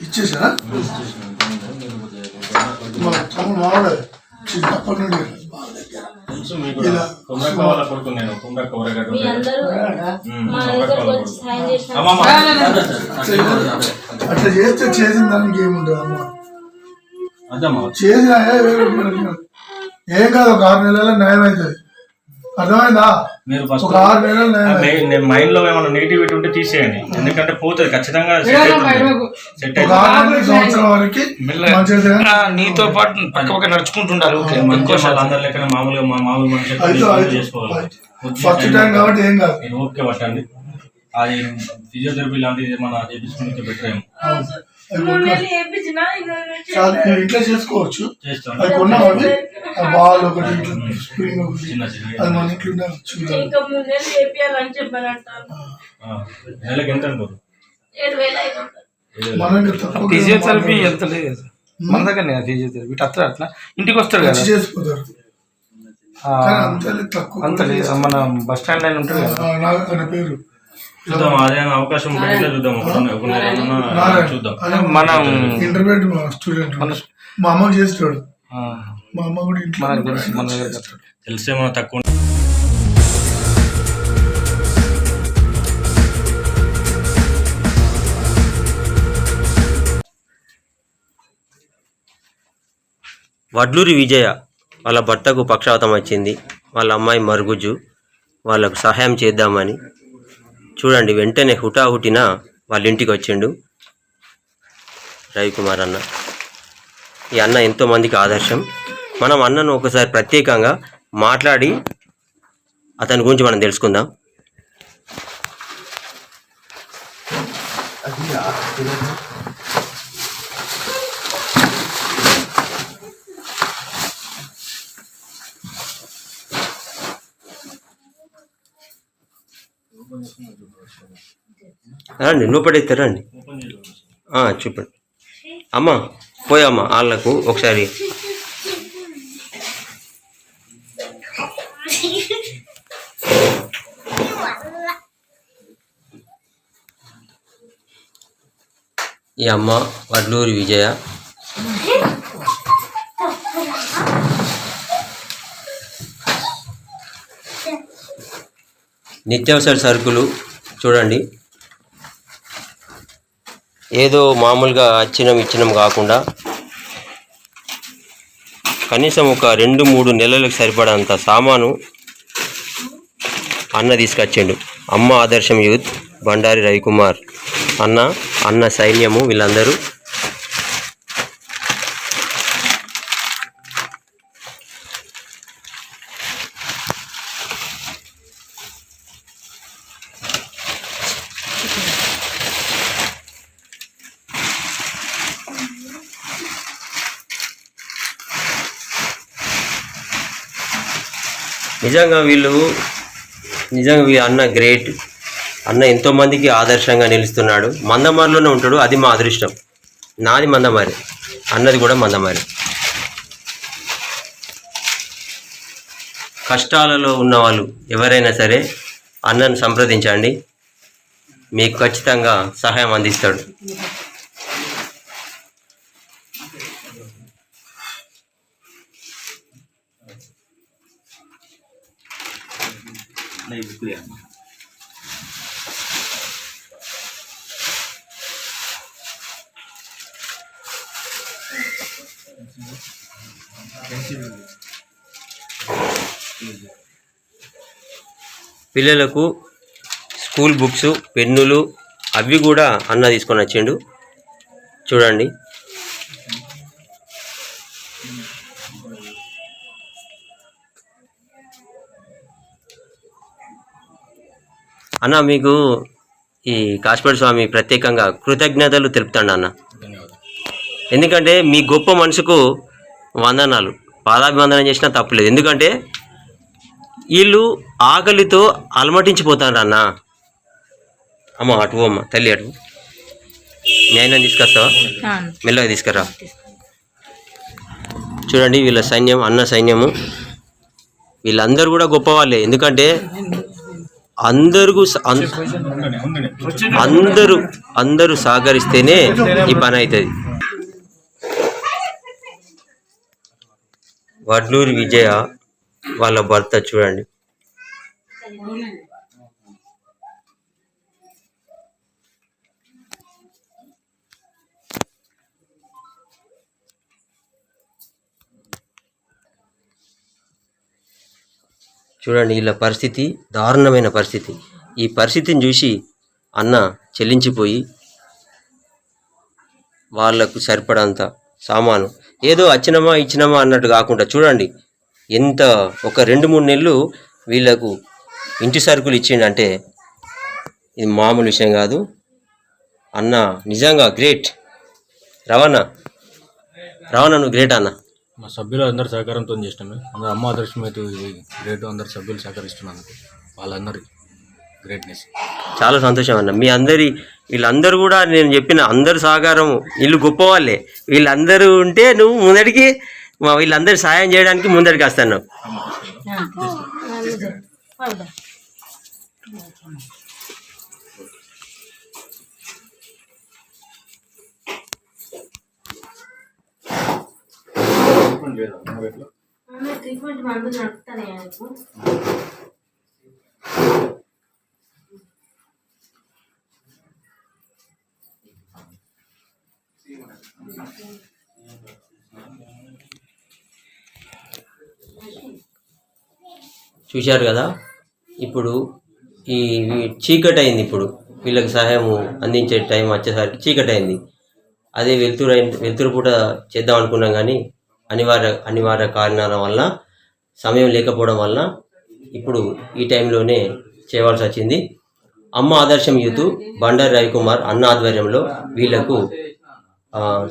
ఇచ్చేసారా మన తమ్ముడు మావాడే చిన్నప్పటి నుండి అట్లా చేస్తే చేసిన దానికి ఏముండదు అమ్మ చేసిన ఏం కాదు ఒక ఆరు నెలల న్యాయం అవుతుంది అర్థమైందా? మీరు ఫస్ట్ ఒక ఆరు నెలల. మైండ్లో ఏమైనా నెగిటివిటీ ఉంటే తీసేయండి. ఎందుకంటే పోతుంది ఖచ్చితంగా సెట్ అవుతుంది. సెట్ ఒక ఆరు నెలల సంవత్సరం వరకు మంచిగా ఆ, నీతో పాటు పక్క పక్క నడుచుకుంటుండాలి. ఓకే లెక్కన మామూలుగా మా మామూలు మనిషి అయితే అయితే చేసుకోవాలి. ఫస్ట్ టైం కాబట్టి ఏం కాదు. మీరు ఓపిక పట్టండి అది ఫిజియోథెరపీ లాంటిది ఏమన్నా చేపించుకుంటే బెటర్ ఏమో. ఇంట్లో చేసుకోవచ్చు. అది కొన్నాం బాల్ ఒకటి స్ప్రింగ్ ఒకటి. అది మన ఇంట్లో. చూడాలి ఎంత ఫిజియోథెరపీ లేదు. మన దగ్గర ఫిజియోథెరపీ. ఇటు అత్త అట్లా. ఇంటికి వస్తాడు కదా. అంత లేదు, మన బస్ స్టాండ్ ఉంటుంది కదా. నా పేరు. చూద్దాం అదే అవకాశం ఉంటే ఇట్లా చూద్దాం ఒక. చూద్దాం. మనం ఇంటర్మీడియట్ స్టూడెంట్ మా అమ్మకి చేస్తాడు ఆ, మా అమ్మ కూడా ఇంట్లో తెలుసు మన తక్కువ వడ్లూరి విజయ వాళ్ళ భర్తకు పక్షవాతం వచ్చింది వాళ్ళ అమ్మాయి మరుగుజ్జు వాళ్ళకు సహాయం చేద్దామని చూడండి వెంటనే హుటాహుటిన వాళ్ళ ఇంటికి వచ్చిండు రవికుమార్ అన్న. ఈ అన్న ఎంతో మందికి ఆదర్శం. మనం అన్నను ఒకసారి ప్రత్యేకంగా మాట్లాడి అతని గురించి మనం తెలుసుకుందాం. రండి నూపడైతే రండి. చూపండి. అమ్మా పోయమ్మా వాళ్ళకు ఒకసారి. ఈ అమ్మ వడ్లూరి విజయ. నిత్యావసర సరుకులు చూడండి. ఏదో మామూలుగా అచ్చినం ఇచ్చినం కాకుండా కనీసం ఒక రెండు మూడు నెలలకు సరిపడంత సామాను అన్న తీసుకొచ్చిండు. అమ్మ ఆదర్శం యూత్ బండారి రవికుమార్ అన్న అన్న సైన్యము వీళ్ళందరూ. నిజంగా వీళ్ళు నిజంగా వీ అన్న గ్రేట్ అన్న ఎంతోమందికి ఆదర్శంగా నిలుస్తున్నాడు. మందమారిలోనే ఉంటాడు. అది మా అదృష్టం. నాది మందమారి. అన్నది కూడా మందమారి. కష్టాలలో ఉన్న వాళ్ళు ఎవరైనా సరే అన్నను సంప్రదించండి. మీకు ఖచ్చితంగా సహాయం అందిస్తాడు. పిల్లలకు స్కూల్ బుక్స్ పెన్నులు అవి కూడా అన్న తీసుకొని వచ్చిండు. చూడండి. అన్న మీకు ఈ కాశ్మీర స్వామి ప్రత్యేకంగా కృతజ్ఞతలు తెలుపుతాడు అన్న. ఎందుకంటే మీ గొప్ప మనసుకు వందనాలు. పాదాభివందనం చేసినా తప్పులేదు ఎందుకంటే వీళ్ళు ఆకలితో అలమటించిపోతారు అన్న. అమ్మ అటు అమ్మ తల్లి అటు ఆయన తీసుకొస్తావా? మెల్లగా తీసుకురా. చూడండి వీళ్ళ సైన్యం అన్న సైన్యము. వీళ్ళందరూ కూడా గొప్ప వాళ్ళే ఎందుకంటే అందరూ. అందరూ అందరూ సహకరిస్తేనే ఈ పని అవుతుంది వడ్లూరి విజయ వాళ్ళ భర్త చూడండి. చూడండి వీళ్ళ పరిస్థితి దారుణమైన పరిస్థితి. ఈ పరిస్థితిని చూసి అన్న చెల్లించిపోయి వాళ్ళకు సరిపడంత సామాను. ఏదో వచ్చినమా ఇచ్చినమా అన్నట్టు కాకుండా చూడండి ఎంత ఒక రెండు మూడు నెలలు వీళ్ళకు ఇంటి సరుకులు ఇచ్చిండంటే ఇది మామూలు విషయం కాదు. అన్న నిజంగా గ్రేట్. రవాణా రవాణా నువ్వు గ్రేట్ అన్న. మా సభ్యులు అందరి సహకారంతో చేసినాము అందరూ అమ్మ ఆదర్శం అయితే ఇది గ్రేట్ అందరు సభ్యులు సహకరిస్తున్నందుకు వాళ్ళందరి గ్రేట్నెస్ చాలా సంతోషం అన్న మీ అందరి వీళ్ళందరూ కూడా నేను చెప్పిన అందరు సహకారం వీళ్ళు గొప్ప వాళ్ళే వీళ్ళందరూ ఉంటే నువ్వు ముందడికి మా వీళ్ళందరూ సాయం చేయడానికి ముందడికి వస్తాను ట్రీట్మెంట్ నడుపుతానే ఆయనకు. చూశారు కదా? ఇప్పుడు ఈ చీకటి అయింది ఇప్పుడు. వీళ్ళకి సహాయం అందించే టైం వచ్చేసరికి చీకటి అయింది అదే వెలుతురు అయిన వెలుతురు పూట చేద్దాం అనుకున్నాం కానీ అనివార్య అనివార్య కారణాల వల్ల సమయం లేకపోవడం వల్ల ఇప్పుడు ఈ టైంలోనే చేయవలసి వచ్చింది. అమ్మ ఆదర్శం యూత్ బండారి రవికుమార్ అన్న ఆధ్వర్యంలో వీళ్ళకు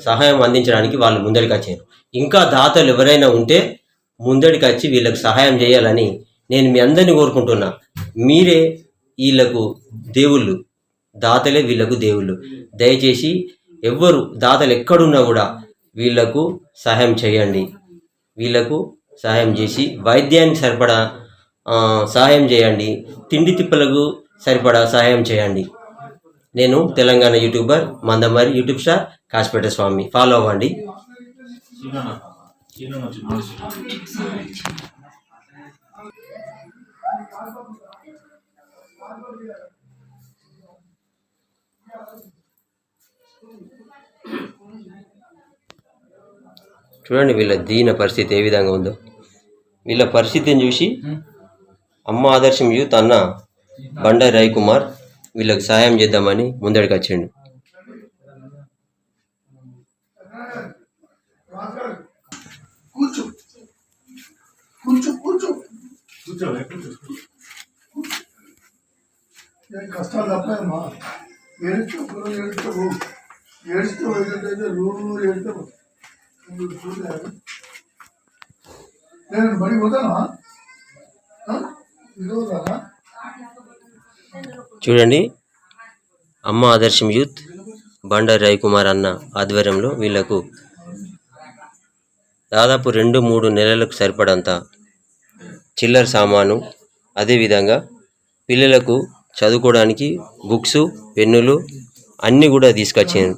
సహాయం అందించడానికి వాళ్ళు ముందడికి వచ్చారు. ఇంకా దాతలు ఎవరైనా ఉంటే ముందడికి వచ్చి వీళ్ళకు సహాయం చేయాలని నేను మీ అందరిని కోరుకుంటున్నా. మీరే వీళ్ళకు దేవుళ్ళు దాతలే వీళ్ళకు దేవుళ్ళు. దయచేసి ఎవ్వరు దాతలు ఎక్కడున్నా కూడా వీళ్ళకు సహాయం చేయండి. వీళ్ళకు సహాయం చేసి వైద్యానికి సరిపడా సహాయం చేయండి. తిండి తిప్పలకు సరిపడా సహాయం చేయండి. నేను Telangana YouTuber Mandamarri YouTube star Kasipeta Swami. Follow అవ్వండి. చూడండి వీళ్ళ దీన పరిస్థితి ఏ విధంగా ఉందో. వీళ్ళ పరిస్థితిని చూసి అమ్మ ఆదర్శం యూత్ అన్న బండారి రవికుమార్ వీళ్ళకి సహాయం చేద్దామని ముందడికి వచ్చిండు. కష్టాలు ఏడుస్తూ ఏడుస్తూ. ఏడుస్తూ ఏడుస్తూ చూడలేదు నేను బడి పోతానా చూడండి. అమ్మ ఆదర్శం యూత్ బండారి రవికుమార్ అన్న ఆధ్వర్యంలో వీళ్ళకు దాదాపు రెండు మూడు నెలలకు సరిపడంత చిల్లర సామాను అదేవిధంగా పిల్లలకు చదువుకోవడానికి బుక్స్ పెన్నులు అన్నీ కూడా తీసుకొచ్చాను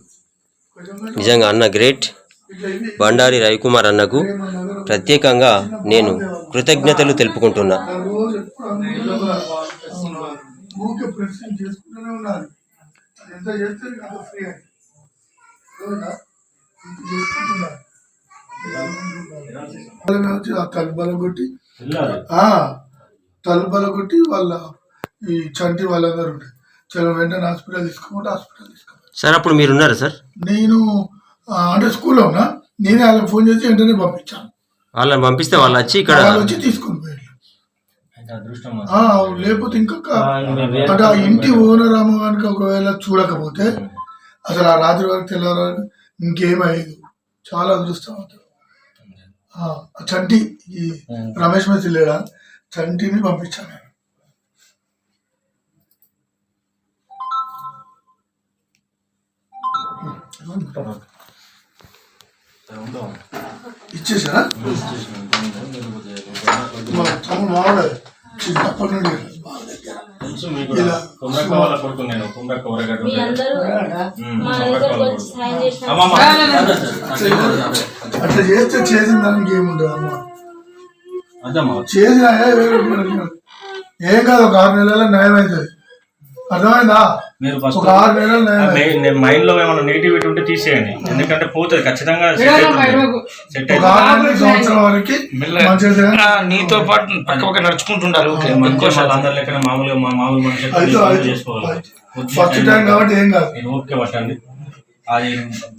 నిజంగా అన్న గ్రేట్. బండారి రవికుమార్ అన్నకు ప్రత్యేకంగా నేను కృతజ్ఞతలు తెలుపుకుంటున్నా. ఆ రోజు ఎప్పుడు అనుకుంటున్నా ఊరికే ప్రశ్న చేసుకుంటూనే ఉండాలి అది ఎంత చేస్తే అంత ఫ్రీ అని అవునా? ఇంత చేసుకుంటున్నా వాళ్ళని వచ్చి ఆ తలుపు కొట్టి ఆ తలుపు కొట్టి వాళ్ళ ఈ చంటి వాళ్ళందరూ ఉంటాయి చలో వెంటనే హాస్పిటల్ తీసుకోమంటే హాస్పిటల్ తీసుకోవాలి సార్ అప్పుడు మీరున్నారా సార్? నేను అంటే స్కూల్లో ఉన్నా నేనే వాళ్ళకి ఫోన్ చేసి వెంటనే పంపించాను. వాళ్ళని పంపిస్తే వాళ్ళు వచ్చి ఇక్కడ వాళ్ళు వచ్చి తీసుకొని పోయారు. ఆ, లేకపోతే ఇంకొక అంటే ఆ ఇంటి ఓనర్ అమ్మ కనుక ఒకవేళ చూడకపోతే అసలు ఆ రాత్రి వరకు తెల్లవారు ఇంకేమయ్యేది? చాలా అదృష్టం అవుతుంది ఆ ఆ చంటి ఈ రమేష్ మెస్ లేడా? చంటిని పంపించాను నేను. ఇచ్చేసారా తమ్ముడు చిన్నప్పటి నుండి బాగా దగ్గర. అట్లా చేస్తే చేసిన దానికి ఏముండదు అమ్మ అదమ్మా చేసిన ఏం కాదు ఒక ఆరు నెలల న్యాయం అవుతుంది అర్థమైందా మీరు ఫస్ట్. మైండ్లో ఏమైనా నెగిటివిటీ ఉంటే తీసేయండి. ఎందుకంటే పోతుంది ఖచ్చితంగా సెట్ నీతో పాటు పక్క పక్క నడుచుకుంటుండాలి ఓకే. అందరి లెక్కన మామూలుగా మా మామూలు మనిషి అయితే పనులు అయితే చేసుకోవాలి. ఫస్ట్ టైం కాబట్టి ఏం కాదు. మీరు ఓకే పట్టండి అది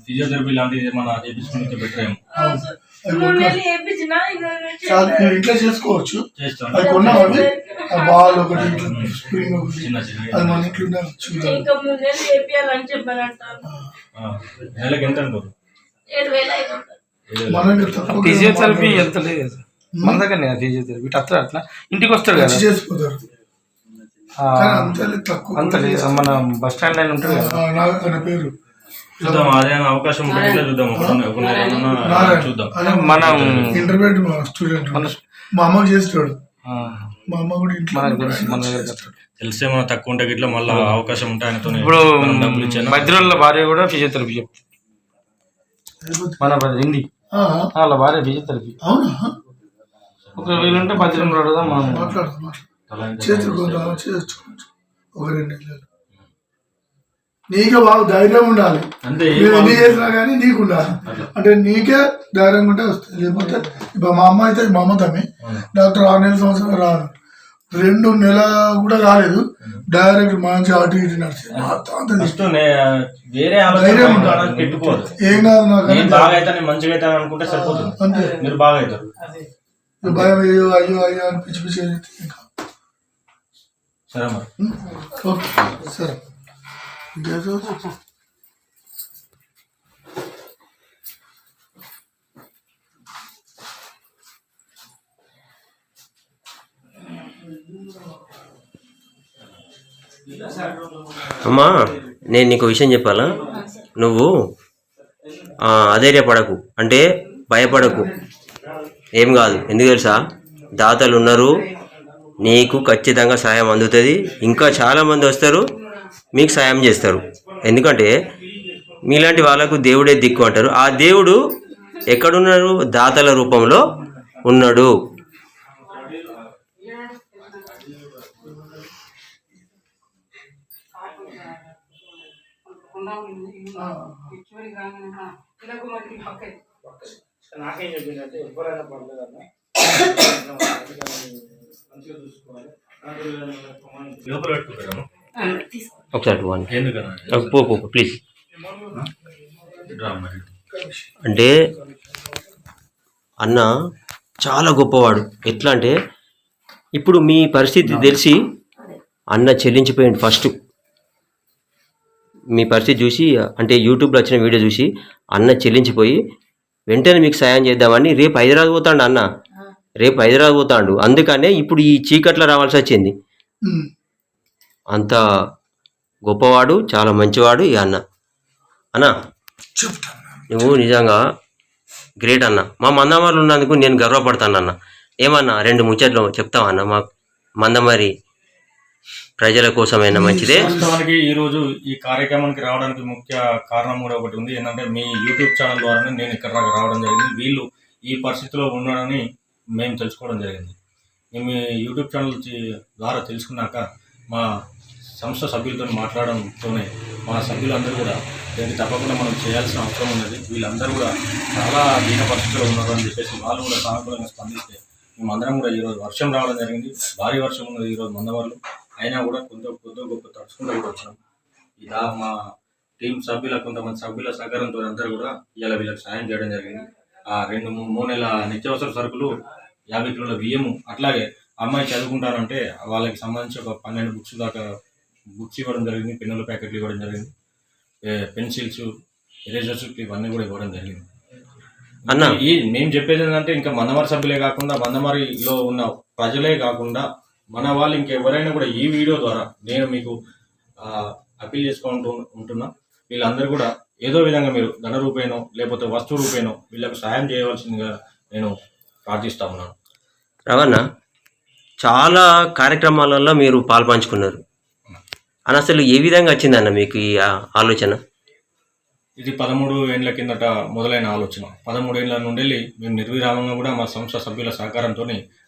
ఫిజియోథెరపీ లాంటిది ఏమన్నా చేపించుకుంటే బెటర్ ఏమో. ఇంట్లో చేసుకోవచ్చు. అది కొన్నాం అవి ఆ బాల్ ఒకటి స్ప్రింగ్ ఒకటి. అది మన ఇంట్లో తక్కువ ఫిజియోథెరపీ ఎంత లేదు. మన దగ్గర ఫిజియోథెరపీ. ఇటు అట్లా అట్లా? ఇంటికి వస్తాడు కదా? చేసిపోతారు. అంత లేదు, మన బస్ స్టాండ్ లైన్ ఉంటుంది కదా? పేరు. చూద్దాం అవకాశం ఉంటే ఇట్లా చూద్దాం. చూద్దాం. మనం ఇంటర్మీడియట్ మా స్టూడెంట్ మా అమ్మకి చేస్తాడు ఆ, మా అమ్మ కూడా ఇంట్లో మనకు తెలుసు మన దగ్గర వస్తాడు తెలిసే మన తక్కువ ఉంటే ఇట్లా మళ్ళీ అవకాశం ఉంటే ఆయనతో ఇప్పుడు మధ్యలో భార్య కూడా ఫిజియోథెరపీ మన భార్య హిందీ. ఆ, వాళ్ళ భార్య ఫిజియోథెరపీ అవునా? ఒక వీలుంటే భద్రం రాడుదా మనం మాట్లాడదు చేతులు ఒక రెండు నెలలు. నీకే బాగా ధైర్యం ఉండాలి. నువ్వు ఎన్ని చేసినా కానీ నీకు ఉండాలి అంటే నీకే ధైర్యం ఉంటే వస్తుంది. లేకపోతే ఇప్పుడు మా అమ్మ అయితే మా అమ్మ తమ్మి డాక్టర్ ఆరు నెలల సంవత్సరం రాదు. రెండు నెల కూడా కాలేదు డైరెక్ట్ మంచి అటు ఇటు నడిచింది. ఏం కాదు నాకు భయం అయ్యో అయ్యో అయ్యో అని పిచ్చి పిచ్చి సరే సరే. అమ్మా నేను నీకు విషయం చెప్పాలా? నువ్వు ఆ, అధైర్యపడకు. అంటే భయపడకు. ఏం కాదు. ఎందుకు తెలుసా? దాతలు ఉన్నారు. నీకు ఖచ్చితంగా సాయం అందుతుంది. ఇంకా చాలామంది వస్తారు. మీకు సాయం చేస్తారు. ఎందుకంటే మీలాంటి వాళ్ళకు దేవుడే దిక్కు అంటారు. ఆ దేవుడు ఎక్కడున్నారు? దాతల రూపంలో ఉన్నాడు. నాకేం చెప్పిందంటే ఎవరైనా పర్లేదన్నా లోపల పెట్టుకుంటాము. ఒకసారి పో పో ప్లీజ్. అంటే అన్న చాలా గొప్పవాడు. ఎట్లా అంటే ఇప్పుడు మీ పరిస్థితి తెలిసి అన్న చెల్లించిపోయింది ఫస్ట్ మీ పరిస్థితి చూసి అంటే యూట్యూబ్లో వచ్చిన వీడియో చూసి అన్న చెల్లించిపోయి వెంటనే మీకు సాయం చేద్దామని రేపు హైదరాబాద్ పోతాడు అన్న. రేపు హైదరాబాద్ పోతాడు. అందుకనే ఇప్పుడు ఈ చీకట్లో రావాల్సి వచ్చింది. అంత గొప్పవాడు చాలా మంచివాడు ఈ అన్న. అన్న నువ్వు నిజంగా గ్రేట్ అన్న. మా మందమరిలో ఉన్నందుకు నేను గర్వపడతాను అన్న. ఏమన్నా రెండు ముచ్చట్లు చెప్తావా మా మందమరి ప్రజల కోసమైనా మంచిదే. వాస్తవానికి ఈ రోజు ఈ కార్యక్రమానికి రావడానికి ముఖ్య కారణం కూడా ఒకటి ఉంది. ఏంటంటే మీ యూట్యూబ్ ఛానల్ ద్వారానే నేను ఇక్కడ రావడం జరిగింది. వీళ్ళు ఈ పరిస్థితిలో ఉన్నారని మేము తెలుసుకోవడం జరిగింది. మీ యూట్యూబ్ ఛానల్ ద్వారా తెలుసుకున్నాక మా సంస్థ సభ్యులతో మాట్లాడడంతోనే మా సభ్యులందరూ కూడా దీనికి తప్పకుండా మనం చేయాల్సిన అవసరం ఉన్నది. వీళ్ళందరూ కూడా చాలా దీన పరిస్థితుల్లో ఉన్నారు అని చెప్పేసి వాళ్ళు కూడా సానుకూలంగా స్పందిస్తే మేమందరం కూడా ఈరోజు వర్షం రావడం జరిగింది. భారీ వర్షం ఉన్నది ఈరోజు మందవాళ్ళు అయినా కూడా కొంత కొద్ది గొప్ప తడుచుకుంటూ కూడా వచ్చినాం. ఇలా మా టీం సభ్యుల కొంతమంది సభ్యుల సహకారంతో అందరూ కూడా ఇలా వీళ్ళకి సాయం చేయడం జరిగింది. ఆ రెండు మూడు నెలల నిత్యావసర సరుకులు యాభై కిలోల బియ్యము అట్లాగే అమ్మాయి చదువుకుంటారంటే వాళ్ళకి సంబంధించి ఒక పన్నెండు బుక్స్ దాకా బుక్స్ ఇవ్వడం జరిగింది పెన్నుల ప్యాకెట్లు ఇవ్వడం జరిగింది. పెన్సిల్స్ ఎరేజర్స్ ఇవన్నీ కూడా ఇవ్వడం జరిగింది. అన్న. ఈ మేము చెప్పేది ఏంటంటే ఇంకా మనవారి సభ్యులే కాకుండా మందమరిలో ఉన్న ప్రజలే కాకుండా మన వాళ్ళు ఇంకెవరైనా కూడా ఈ వీడియో ద్వారా నేను మీకు అప్పీల్ చేసుకుంటూ ఉంటున్నా. వీళ్ళందరూ కూడా ఏదో విధంగా మీరు ధన రూపేనో లేకపోతే వస్తు రూపేనో వీళ్ళకు సాయం చేయవలసిందిగా నేను ప్రార్థిస్తా ఉన్నాను. రవణ చాలా కార్యక్రమాలలో మీరు పాల్పంచుకున్నారు అని అసలు ఏ విధంగా వచ్చిందన్న మీకు ఈ ఆలోచన? ఇది పదమూడు ఏండ్ల కిందట మొదలైన ఆలోచన. పదమూడు ఏండ్ల నుండి వెళ్ళి మేము నిర్విరామంగా కూడా మా సంస్థ సభ్యుల సహకారంతో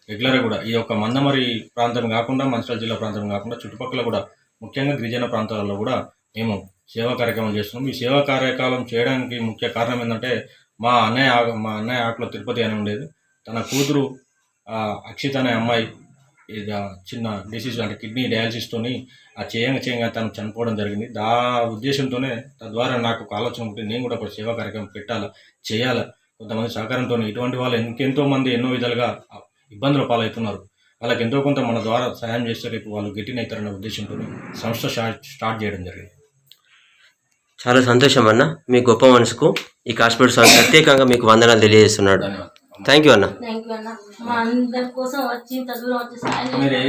రెగ్యులర్గా కూడా ఈ యొక్క మందమరి ప్రాంతం కాకుండా మంచిర్యాల జిల్లా ప్రాంతం కాకుండా చుట్టుపక్కల కూడా ముఖ్యంగా గిరిజన ప్రాంతాలలో కూడా మేము సేవా కార్యక్రమం చేస్తున్నాం. ఈ సేవా కార్యక్రమం చేయడానికి ముఖ్య కారణం ఏంటంటే మా అన్నయ్య మా అన్నయ్య ఆకులో తిరుపతి అని ఉండేది. తన కూతురు అక్షిత్ అనే అమ్మాయి ఇది ఆ చిన్న డిసీజ్ అంటే కిడ్నీ డయాలసిస్తోని ఆ చేయంగా చేయంగా తను చనిపోవడం జరిగింది. దా ఉద్దేశంతోనే తద్వారా నాకు ఒక ఆలోచన ఉంటుంది. నేను కూడా ఒక సేవా కార్యక్రమం పెట్టాలా చేయాలా? కొంతమంది సహకారంతో ఇటువంటి వాళ్ళు ఇంకెంతో మంది ఎన్నో విధాలుగా ఇబ్బందుల పాలవుతున్నారు. వాళ్ళకి ఎంతో కొంత మన ద్వారా సహాయం చేస్తే రేపు వాళ్ళు గట్టినవుతారనే ఉద్దేశంతో సంస్థ స్టార్ట్ చేయడం జరిగింది. చాలా సంతోషం అన్న. మీ గొప్ప మనసుకు ఈ కాశ్మీర్ స్వామి ప్రత్యేకంగా మీకు వందనాలు తెలియజేస్తున్నాడు. థ్యాంక్ యూ అన్న. థ్యాంక్ యూ అన్న. మా అందరి కోసం వచ్చి ఇంత దూరం వచ్చి సాయం మీరు చేసి-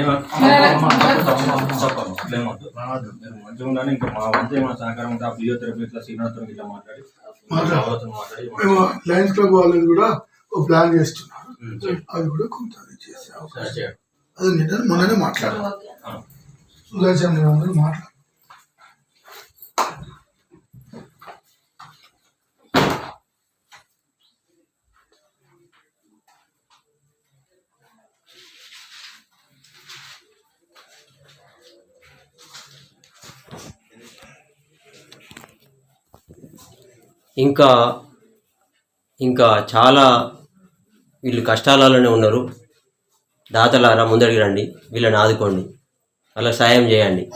ఏమొద్దు మీరు మంచిగా ఉండాలి. ఇంకా మా వంతు సహకారం ఉంటే ఆ ఫిజియోథెరపీ ఇట్లా శ్రీనాథ్తో ఇట్లా మాట్లాడి లయన్స్ క్లబ్ వాళ్ళు కూడా ఒక ప్లాన్ చేస్తున్నారు అది కూడా కొంత చేసే అవకాశం. అది నిన్న మొన్ననే మాట్లాడారు ఓకే. సుదర్శన్ అందరూ మాట్లాడారు. ఇంకా ఇంకా చాలా వీళ్ళు కష్టాలలోనే ఉన్నారు. దాతలారా ముందడికి రండి. వీళ్ళని ఆదుకోండి. అలా సాయం చేయండి.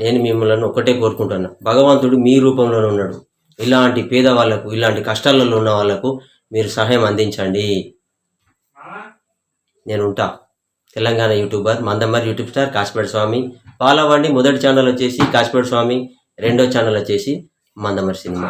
నేను మిమ్మల్ని ఒకటే కోరుకుంటున్నా. భగవంతుడు మీ రూపంలోనే ఉన్నాడు. ఇలాంటి పేదవాళ్ళకు ఇలాంటి కష్టాలలో ఉన్న వాళ్ళకు మీరు సహాయం అందించండి. నేను ఉంటా. Telangana YouTuber Mandamarri YouTube star Kasipeta Swami. పాలవాడి మొదటి ఛానల్ వచ్చేసి కాశీపేట స్వామి రెండో ఛానల్ వచ్చేసి మందమర్ సినిమా.